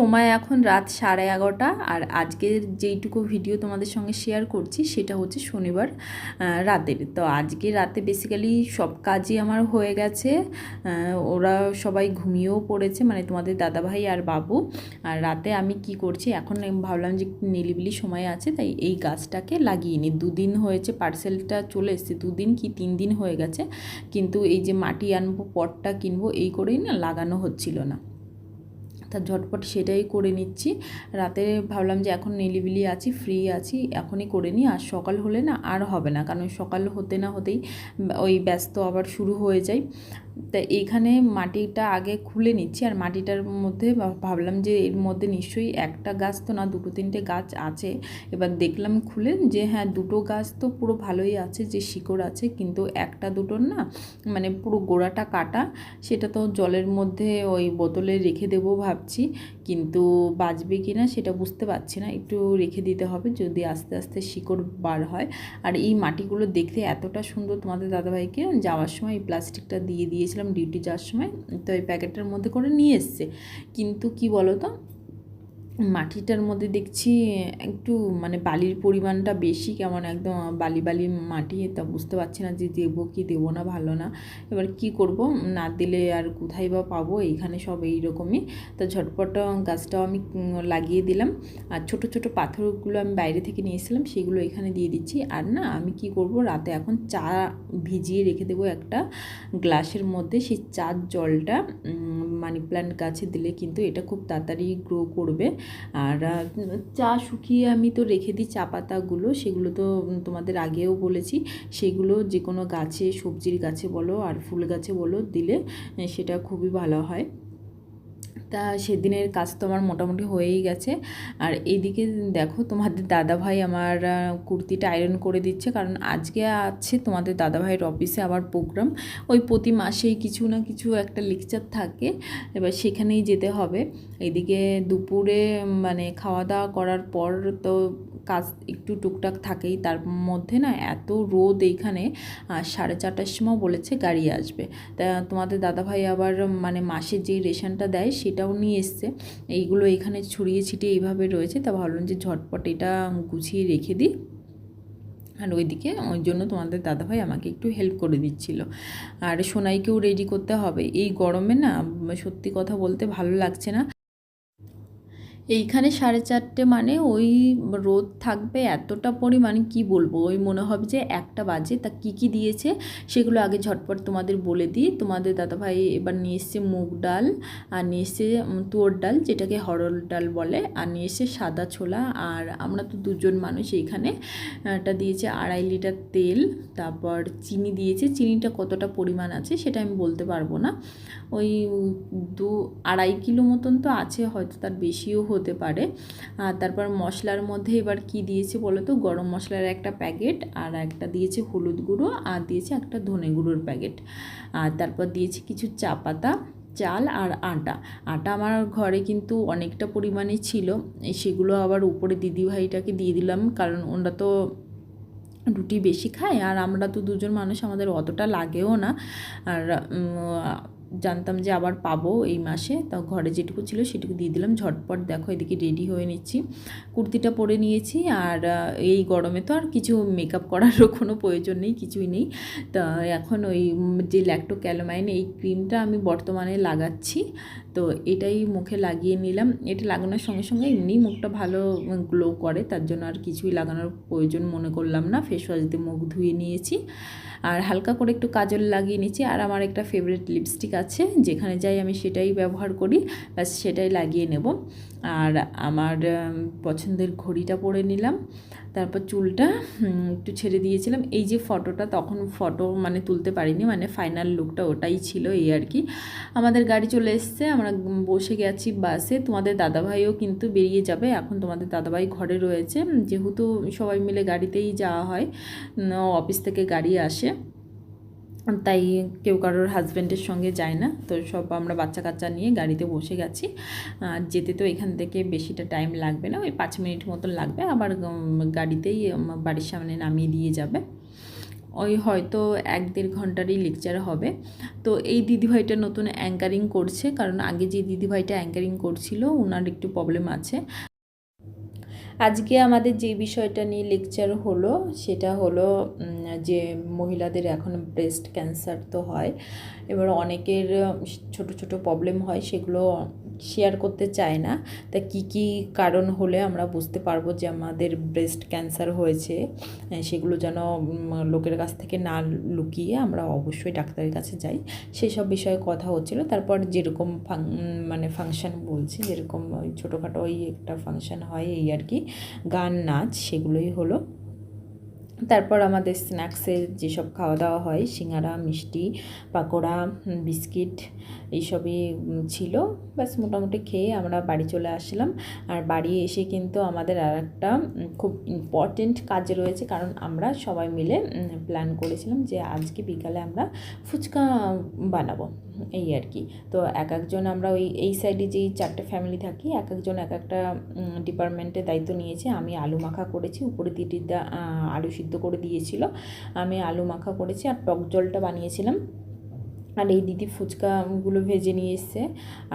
সময় এখন রাত সাড়ে এগারোটা, আর আজকের যেইটুকু ভিডিও তোমাদের সঙ্গে শেয়ার করছি সেটা হচ্ছে শনিবার রাতের। তো আজকে রাতে বেসিক্যালি সব কাজই আমার হয়ে গেছে ওরা সবাই ঘুমিয়েও পড়েছে মানে তোমাদের দাদাভাই আর বাবু। আর রাতে আমি কি করছি, এখন ভাবলাম যে নিলিবিলি সময় আছে, তাই এই গাছটাকে লাগিয়ে নিই। দুদিন হয়েছে পার্সেলটা চলে এসেছে, দুদিন কি তিন দিন হয়ে গেছে, কিন্তু এই যে মাটি আনব, পটটা কিনবো, এই করেই না লাগানো হচ্ছিল না। তা ঝটপট সেটাই করে নিচ্ছি। রাতে ভাবলাম যে এখন নিলিবিলি আছি ফ্রি আছি, এখনই করে নিই। আর সকাল হলে না আর হবে না, কারণ সকাল হতে না হতেই ওই ব্যস্ত আবার শুরু হয়ে যায়। তা এইখানে মাটিটা আগে খুলে নিচ্ছি আর মাটিটার মধ্যে ভাবলাম যে এর মধ্যে নিশ্চয়ই একটা গাছ তো না, দুটো তিনটে গাছ আছে। এবার দেখলাম খুলে যে হ্যাঁ দুটো গাছ তো পুরো ভালোই আছে, যে শিকড় আছে, কিন্তু একটা দুটোর না মানে পুরো গোড়াটা কাটা। সেটা তো জলের মধ্যে ওই বোতলে রেখে দেবো ভাবছি। কিন্তু বাঁচবে কি না সেটা বুঝতে পারছি না। একটু রেখে দিতে হবে যদি আস্তে আস্তে শিকড় বার হয়। আর এই মাটিগুলো দেখতে এতটা সুন্দর তোমাদের দাদাভাইকে। যাওয়ার সময় এই প্লাস্টিকটা দিয়ে দিয়েছিলাম ডিউটি যাওয়ার সময়। তো এই প্যাকেটটার মধ্যে করে নিয়ে এসছে। কিন্তু কি বলো তো মাটিটার মধ্যে দেখছি একটু মানে বালির পরিমাণটা বেশি কেমন একদম বালি বালি মাটি, তা বুঝতে পারছি না যে দেবো কি দেবো না, ভালো না। এবার কি করব? না দিলে আর কোথায় বা পাবো? এইখানে সব এইরকমই। তা ঝটপট গাছটাও আমি লাগিয়ে দিলাম। আর ছোট ছোট পাথরগুলো আমি বাইরে থেকে নিয়ে এসেছিলাম, সেগুলো এখানে দিয়ে দিচ্ছি। আর না, আমি কি করব? রাতে এখন চা ভিজিয়ে রেখে দেবো একটা গ্লাসের মধ্যে। সেই চার জলটা মানি প্ল্যান্ট গাছে দিলে কিন্তু এটা খুব তাড়াতাড়ি গ্রো করবে। আর চা শুকিয়ে আমি তো রেখে দিই চা পাতাগুলো, সেগুলো তো তোমাদের আগেও বলেছি। সেগুলো যে কোনো গাছে, সবজির গাছে বলো আর ফুল গাছে বলো দিলে সেটা খুবই ভালো হয়। তা সেদিনের কাজ তো আমার মোটামুটি হয়েই গেছে। আর এদিকে দেখো তোমাদের দাদাভাই আমার কুর্তিটা আয়রন করে দিচ্ছে। কারণ আজকে আছে তোমাদের দাদাভাইয়ের অফিসে আবার প্রোগ্রাম ওই প্রতি মাসেই কিছু না কিছু একটা লেকচার থাকে। এবার সেখানেই যেতে হবে। এদিকে দুপুরে মানে খাওয়া দাওয়া করার পর তো কাজ একটু টুকটাক থাকেই, তার মধ্যে না এত রোদ এইখানে সাড়ে চারটার সময় বলেছে গাড়ি আসবে। তা তোমাদের দাদাভাই আবার মানে মাসে যে রেশনটা দেয় সেটাও নিয়ে এসছে। এইগুলো এখানে ছড়িয়ে ছিটিয়ে এইভাবে রয়েছে, তা ভাবলাম যে ঝটপট এটা গুছিয়ে রেখে দিই। আর ওইদিকে ওই জন্য তোমাদের দাদাভাই আমাকে একটু হেল্প করে দিচ্ছিল। আর সোনাইকেও রেডি করতে হবে। এই গরমে না সত্যি কথা বলতে ভালো লাগছে না। এইখানে সাড়ে চারটে মানে ওই রোদ থাকবে এতটা পরিমাণ, কি বলব? ওই মনে হবে যে একটা বাজে। তা কি কি দিয়েছে সেগুলো আগে ঝটপট তোমাদের বলে দিই। তোমাদের দাদাভাই এবার নিয়ে এসছে মুগ ডাল, আর নিয়ে এসছে তুয়োর ডাল, যেটাকে হরল ডাল বলে, আর নিয়ে এসছে সাদা ছোলা, আর আমরা তো দুজন মানুষ এইখানে। এটা দিয়েছে আড়াই লিটার তেল, তারপর চিনি দিয়েছে। চিনিটা কতটা পরিমাণ আছে সেটা আমি বলতে পারব না। ওই দু, আড়াই কিলো মতন তো আছে, হয়তো তার বেশিও পারে। আর তারপর মশলার মধ্যে এবার কি দিয়েছে বলো তো? গরম মশলার একটা প্যাকেট আর একটা দিয়েছে হলুদ গুঁড়ো আর দিয়েছে একটা ধনে গুঁড়োর প্যাকেট। আর তারপর দিয়েছে কিছু চা পাতা, চাল আর আটা। আটা আমার ঘরে কিন্তু অনেকটা পরিমাণে ছিল। সেগুলো আবার উপরে দিদিভাইটাকে দিয়ে দিলাম কারণ ওরা তো রুটি বেশি খায় আর আমরা তো দুজন মানুষ আমাদের অতটা লাগেও না। আর জানতাম যে আবার পাবো এই মাসে। তা ঘরে যেটুকু ছিল সেটুকু দিয়ে দিলাম। ঝটপট দেখো এদিকে রেডি হয়ে নিচ্ছি। কুর্তিটা পরে নিয়েছি আর এই গরমে তো আর কিছু মেকআপ করারও কোনো প্রয়োজন নেই, কিছুই নেই। তা এখন ওই যে ল্যাক্টো ক্যালোমাইন এই ক্রিমটা আমি বর্তমানে লাগাচ্ছি। তো এটাই মুখে লাগিয়ে নিলাম। এটা লাগানোর সঙ্গে সঙ্গে এমনি মুখটা ভালো গ্লো করে। তার জন্য আর কিছুই লাগানোর প্রয়োজন মনে করলাম না। ফেস ওয়াশ দিয়ে মুখ ধুয়ে নিয়েছি। আর হালকা করে একটু কাজল লাগিয়ে নিচ্ছি আর আমার একটা ফেভারিট লিপস্টিক আছে। যেখানে যাই আমি সেটাই ব্যবহার করি। ব্যাস, সেটাই লাগিয়ে নেব। আর আমার পছন্দের ঘড়িটা পরে নিলাম। তারপর চুলটা একটু ছেড়ে দিয়েছিলাম। এই যে ফটোটা তখন ফটো মানে তুলতে পারিনি মানে ফাইনাল লুকটা ওটাই ছিল এই আর কি। আমাদের গাড়ি চলে এসছে, আমরা বসে গেছি বাসে তোমাদের দাদাভাইও কিন্তু বেরিয়ে যাবে। এখন তোমাদের দাদাভাই ঘরে রয়েছে। যেহেতু সবাই মিলে গাড়িতেই যাওয়া হয় অফিস থেকে গাড়ি আসে। তাই কেউ কারোর হাজব্যান্ডের সঙ্গে যায় না। তো সব আমরা বাচ্চা কাচ্চা নিয়ে গাড়িতে বসে গেছি। যেতে তো এখান থেকে বেশিটা টাইম লাগবে না। ওই পাঁচ মিনিট মতন লাগবে। আবার গাড়িতেই বাড়ির সামনে নামিয়ে দিয়ে যাবে। ওই হয়তো এক দেড় ঘন্টারই লেকচার হবে। তো এই দিদিভাইটা নতুন অ্যাঙ্কারিং করছে। কারণ আগে যে দিদিভাইটা অ্যাঙ্কারিং করছিল ওনার একটু প্রবলেম আছে। আজকে আমাদের যে বিষয়টা নিয়ে লেকচার হলো, সেটা হলো যে মহিলাদের এখন ব্রেস্ট ক্যান্সার তো হয়, এবার অনেকের ছোট ছোট প্রবলেম হয়, সেগুলো শেয়ার করতে চায় না। তা কি কি কারণ হলে আমরা বুঝতে পারব যে আমাদের ব্রেস্ট ক্যান্সার হয়েছে সেগুলো যেন লোকের কাছ থেকে না লুকিয়ে আমরা অবশ্যই ডাক্তারের কাছে যাই। সেসব বিষয়ে কথা হচ্ছিল। তারপর যেরকম মানে ফাংশান বলছি, যেরকম ছোটোখাটো ওই একটা ফাংশন হয় এই আর কি। গান, নাচ, সেগুলোই হলো। তারপর আমাদের স্ন্যাক্সে যেসব খাওয়া দাওয়া হয়, সিঙ্গারা, মিষ্টি, পাকোড়া বিস্কিট, এইসবই ছিল। ব্যাস, মোটামুটি খেয়ে আমরা বাড়ি চলে আসলাম। আর বাড়ি এসে কিন্তু আমাদের আর একটা খুব ইম্পর্টেন্ট কাজ রয়েছে। কারণ আমরা সবাই মিলে প্ল্যান করেছিলাম যে আজকে বিকালে আমরা ফুচকা বানাবো। এই আর কি। তো এক একজন আমরা ওই এই সাইডে যেই চারটে ফ্যামিলি থাকি এক একজন এক একটা ডিপার্টমেন্টে দায়িত্ব নিয়েছে। আমি আলু মাখা করেছি উপরে আহ, আলু সিদ্ধ করে দিয়েছিল। আমি আলু মাখা করেছি আর টক জলটা বানিয়েছিলাম। আর এই দিদি ফুচকাগুলো ভেজে নিয়ে এসছে।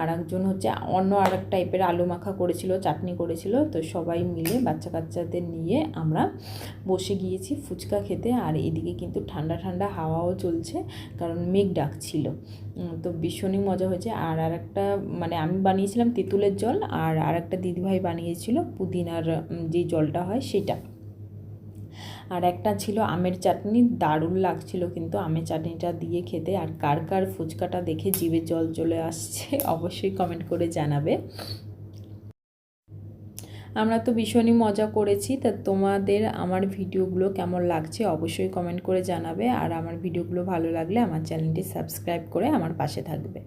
আর একজন হচ্ছে অন্য আর এক টাইপের আলু মাখা করেছিল, চাটনি করেছিল। তো সবাই মিলে বাচ্চা কাচ্চাদের নিয়ে আমরা বসে গিয়েছি ফুচকা খেতে। আর এদিকে কিন্তু ঠান্ডা ঠান্ডা হাওয়াও চলছে, কারণ মেঘ ডাকছিল। তো ভীষণই মজা হয়েছে। আর আর একটা মানে আমি বানিয়েছিলাম তেঁতুলের জল, আর আর একটা দিদিভাই বানিয়েছিল পুদিনার যে জলটা হয় সেটা। আর একটা ছিল আমের চাটনি, দারুণ লাগছিল কিন্তু আমের চাটনিটা দিয়ে খেতে। আর কার কার ফুচকাটা দেখে জিভে জল চলে আসছে, অবশ্যই কমেন্ট করে জানাবে। আমরা তো ভীষণই মজা করেছি। তা তোমাদের আমার ভিডিওগুলো কেমন লাগছে অবশ্যই কমেন্ট করে জানাবে। আর আমার ভিডিওগুলো ভালো লাগলে আমার চ্যানেলটি সাবস্ক্রাইব করে আমার পাশে থাকবে।